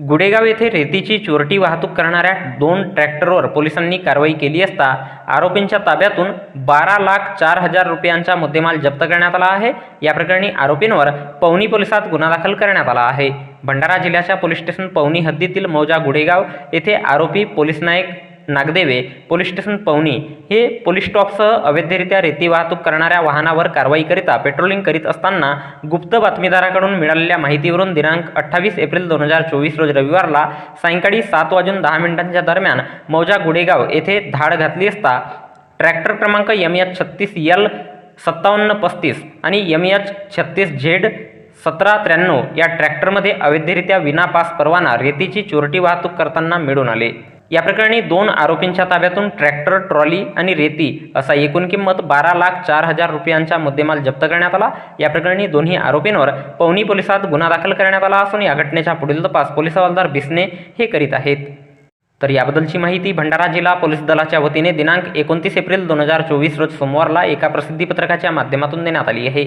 गुडेगाव येथे रेतीची चोरटी वाहतूक करणाऱ्या दोन ट्रॅक्टरवर पोलिसांनी कारवाई केली असता आरोपींच्या ताब्यातून बारा लाख चार हजार रुपयांचा मुद्देमाल जप्त करण्यात आला आहे. या प्रकरणी आरोपींवर पवनी पोलिसात गुन्हा दाखल करण्यात आला आहे. भंडारा जिल्ह्याच्या पोलीस स्टेशन पवनी हद्दीतील मौजा गुडेगाव येथे आरोपी police Naik Nagdeve police station Pawani हे पोलीस स्टॉपसह अवैधरित्या रेती वाहतूक करणाऱ्या वाहनावर कारवाईकरिता पेट्रोलिंग करीत असताना गुप्त बातमीदाराकडून मिळालेल्या माहितीवरून दिनांक अठ्ठावीस एप्रिल दोन हजार चोवीस रोज रविवारला सायंकाळी सात वाजून दहा मिनिटांच्या दरम्यान मौजा गुडेगाव येथे धाड घातली असता ट्रॅक्टर क्रमांक एम एच छत्तीस यल सत्तावन्न पस्तीस आणि एम एच छत्तीस झेड सतरा त्र्याण्णव या ट्रॅक्टरमध्ये अवैधरित्या विनापास परवाना रेतीची चोरटी वाहतूक करताना मिळून आले. या प्रकरणी दोन आरोपींच्या ताब्यातून ट्रॅक्टर ट्रॉली आणि रेती असा एकूण किंमत बारा लाख चार हजार रुपयांचा मुद्देमाल जप्त करण्यात आला. या प्रकरणी दोन्ही आरोपींवर पवनी पोलिसात गुन्हा दाखल करण्यात आला असून या घटनेचा पुढील तपास पोलीस हवालदार बिसने हे करीत आहेत. तर याबद्दलची माहिती भंडारा जिल्हा पोलीस दलाच्या वतीने दिनांक एकोणतीस एप्रिल दोन हजार चोवीस रोज सोमवारला एका प्रसिद्धीपत्रकाच्या माध्यमातून देण्यात आली आहे.